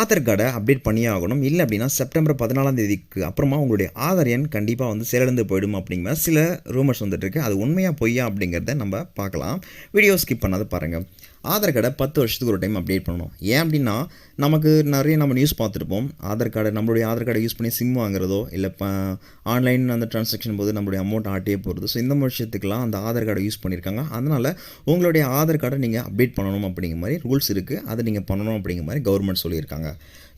ஆதார் கார்டை அப்டேட் பண்ணியே ஆகணும். இல்லை அப்படின்னா செப்டம்பர் பதினாலாம் தேதிக்கு அப்புறமா உங்களுடைய ஆதார் எண் கண்டிப்பாக வந்து செயலிழந்து போயிடும் அப்படிங்கிற சில ரூமர்ஸ் வந்துட்டுருக்கு அது உண்மையாக பொய்யா அப்படிங்கிறத நம்ம பார்க்கலாம். வீடியோ ஸ்கிப் பண்ணாத பாருங்கள் ஆதார் கார்டை பத்து வருஷத்துக்கு ஒரு டைம் அப்டேட் பண்ணணும். ஏன் அப்படின்னா நமக்கு நிறைய நம்ம நியூஸ் பார்த்துருப்போம். ஆதார் கார்டை நம்மளுடைய ஆதார் கார்டை யூஸ் பண்ணி சிம் வாங்குறதோ இல்லை இப்போ ஆன்லைன் அந்த ட்ரான்சாக்ஷன் போது நம்மளுடைய அமௌண்ட் ஆட்டியே போகிறது ஸோ இந்த விஷயத்துக்குலாம் அந்த ஆதார் கார்டை யூஸ் பண்ணியிருக்காங்க அதனால் உங்களுடைய ஆதார் கார்டை நீங்கள் அப்டேட் பண்ணணும் அப்படிங்கிற மாதிரி ரூல்ஸ் இருக்குது அதை நீங்கள் பண்ணணும் அப்படிங்கிற மாதிரி கவர்மெண்ட் சொல்லியிருக்காங்க.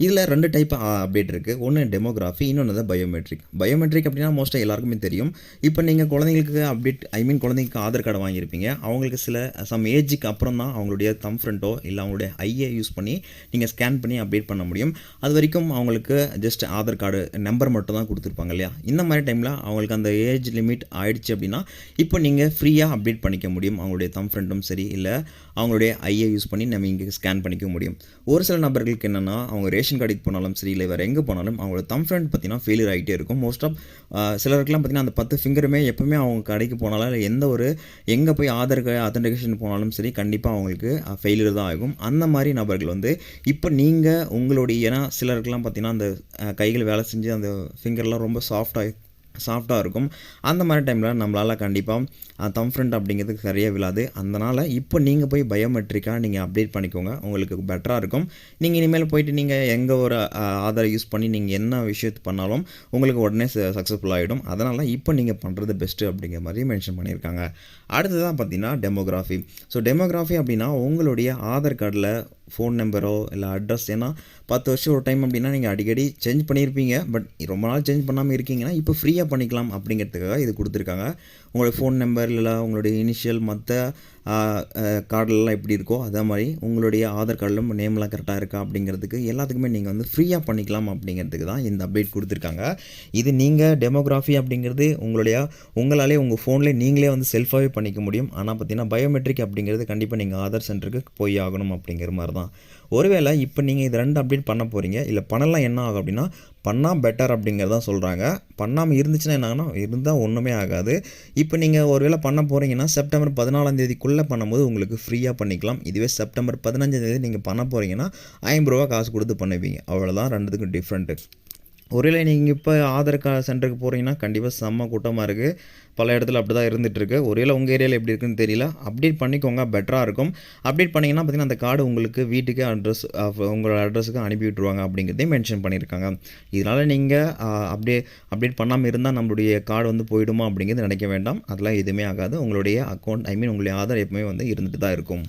இதில் ரெண்டு டைப் அப்டேட் இருக்குது ஒன்று டெமோகிராஃபி இன்னொன்று தான் பயோமெட்ரிக் பயோமெட்ரிக் அப்படின்னா மோஸ்ட்டாக எல்லாருக்குமே தெரியும். இப்போ நீங்கள் குழந்தைங்களுக்கு அப்டேட் ஐ மீன் குழந்தைங்களுக்கு ஆதார் கார்டு வாங்கியிருப்பீங்க. அவங்களுக்கு சில சம் ஏஜுக்கு அப்புறம் தான் அவங்களுடைய தம் ஃப்ரண்ட்டோ இல்லை அவங்களுடைய ஐயை யூஸ் பண்ணி நீங்கள் ஸ்கேன் பண்ணி அப்டேட் பண்ண முடியும். அது வரைக்கும் அவங்களுக்கு ஜஸ்ட் ஆதார் கார்டு நம்பர் மட்டும் தான் கொடுத்துருப்பாங்க இல்லையா? இந்த மாதிரி டைமில் அவங்களுக்கு அந்த ஏஜ் லிமிட் ஆயிடுச்சு அப்படின்னா இப்போ நீங்கள் ஃப்ரீயாக அப்டேட் பண்ணிக்க முடியும். அவங்களுடைய தம் ஃப்ரெண்டும் சரி இல்லை அவங்களுடைய ஐயை யூஸ் பண்ணி நம்ம இங்கே ஸ்கேன் பண்ணிக்க முடியும். ஒரு சில நபர்களுக்கு என்னென்னா அவங்க ரேஷன் கார்டுக்கு போனாலும் சரி இல்லை வேறு எங்கே போனாலும் அவங்களோட தம் ஃப்ரெண்ட் பார்த்தீங்கன்னா ஃபெயிலியர் ஆகிட்டே இருக்கும். மோஸ்ட் ஆஃப் சிலருக்குலாம் பார்த்தீங்கன்னா அந்த பத்து ஃபிங்கருமே எப்பவுமே அவங்க கடைக்கு போனாலும் இல்லை எந்த ஒரு எங்கே போய் ஆதார் கார்டு அத்தன்டிகேஷன் போனாலும் சரி கண்டிப்பாக அவங்களுக்கு ஃபெயிலியர் தான் ஆகும். அந்த மாதிரி நபர்கள் வந்து இப்போ நீங்கள் உங்களுடைய ஏன்னா சிலருக்குலாம் பார்த்தீங்கன்னா அந்த கைகள் வேலை செஞ்சு அந்த ஃபிங்கர்லாம் ரொம்ப சாஃப்டாக சாஃப்டாக இருக்கும். அந்த மாதிரி டைமில் நம்மளால் கண்டிப்பாக தம் ஃப்ரெண்ட் அப்படிங்கிறது சரியாக விழாது. அதனால் இப்போ நீங்கள் போய் பயோமெட்ரிக்காக நீங்கள் அப்டேட் பண்ணிக்கோங்க. உங்களுக்கு பெட்டராக இருக்கும். நீங்கள் இனிமேல் போயிட்டு நீங்கள் எங்கே ஒரு ஆதாரை யூஸ் பண்ணி நீங்கள் என்ன விஷயத்து பண்ணாலும் உங்களுக்கு உடனே சக்ஸஸ்ஃபுல் ஆகிடும் அதனால் இப்போ நீங்கள் பண்ணுறது பெஸ்ட்டு அப்படிங்கிற மாதிரி மென்ஷன் பண்ணியிருக்காங்க. அடுத்ததான் பார்த்தீங்கன்னா டெமோகிராஃபி ஸோ டெமோகிராஃபி அப்படின்னா உங்களுடைய ஆதார் கார்டில் ஃபோன் நம்பரோ இல்லை அட்ரஸ் ஏன்னா பத்து வருஷம் ஒரு டைம் அப்படின்னா நீங்கள் அடிக்கடி சேஞ்ச் பண்ணியிருப்பீங்க. பட் ரொம்ப நாள் சேஞ்ச் பண்ணாமல் இருக்கீங்கன்னா இப்போ ஃப்ரீயாக பண்ணிக்கலாம் அப்படிங்கிறதுக்காக இது கொடுத்துருக்காங்க. உங்களுடைய ஃபோன் நம்பர் இல்லை உங்களுடைய இனிஷியல் மற்ற கார்டுலலாம் எப்படி இருக்கோ அதே மாதிரி உங்களுடைய ஆதார் கார்டிலும் நேம்லாம் கரெக்டாக இருக்கா அப்படிங்கிறதுக்கு எல்லாத்துக்குமே நீங்கள் வந்து ஃப்ரீயாக பண்ணிக்கலாம் அப்படிங்கிறதுக்கு தான் இந்த அப்டேட் கொடுத்துருக்காங்க. இது நீங்கள் டெமோகிராஃபி அப்படிங்கிறது உங்களுடைய உங்களாலே உங்கள் ஃபோன்லேயே நீங்களே வந்து செல்ஃபாகவே பண்ணிக்க முடியும். ஆனால் பார்த்தீங்கன்னா பயோமெட்ரிக் அப்படிங்கிறது கண்டிப்பாக நீங்கள் ஆதார் சென்டருக்கு போய் ஆகணும் அப்படிங்கிற மாதிரி தான். ஒருவேளை இப்போ நீங்கள் இது ரெண்டு அப்டேட் பண்ண போகிறீங்க இல்லை பண்ணலாம் என்ன ஆகும் அப்படின்னா பண்ணால் பெட்டர் அப்படிங்கிறதான் சொல்கிறாங்க பண்ணாமல் இருந்துச்சுன்னா என்ன இருந்தால் ஒன்றுமே ஆகாது. இப்போ நீங்கள் ஒருவேளை பண்ண போகிறீங்கன்னா செப்டம்பர் பதினாலாம் தேதிக்குள்ளே பண்ணும்போது உங்களுக்கு ஃப்ரீயாக பண்ணிக்கலாம். இதுவே செப்டம்பர் பதினஞ்சாம் தேதி நீங்கள் பண்ண போகிறீங்கன்னா ஐம்பது ரூபா காசு கொடுத்து பண்ணுவீங்க. அவ்வளோதான் ரெண்டுத்துக்கும் டிஃப்ரெண்ட்டு ஒருவேளை நீங்கள் இப்போ ஆதார் கார்டு சென்டருக்கு போகிறீங்கன்னா கண்டிப்பாக செம்ம கூட்டமாக இருக்குது பல இடத்துல அப்படி தான் இருந்துகிட்ருக்கு ஒருவேளை உங்கள் ஏரியாவில் எப்படி இருக்குன்னு தெரியல. அப்டேட் பண்ணிக்கோங்க பெட்டராக இருக்கும். அப்டேட் பண்ணிங்கன்னா பார்த்தீங்கன்னா அந்த கார்டு உங்களுக்கு வீட்டுக்கு அட்ரஸ் உங்களோட அட்ரஸுக்கு அனுப்பி விட்ருவாங்க அப்படிங்கிறதையும் மென்ஷன் பண்ணியிருக்காங்க. இதனால் நீங்கள் அப்டே அப்டேட் பண்ணாமல் இருந்தால் நம்மளுடைய கார்டு வந்து போயிடுமா அப்படிங்கிறது நினைக்க வேண்டாம். அதெல்லாம் எதுவுமே ஆகாது. உங்களுடைய அக்கௌண்ட் ஐ மீன் உங்களுடைய ஆதார் எப்பவுமே வந்து இருந்துட்டு தான் இருக்கும்.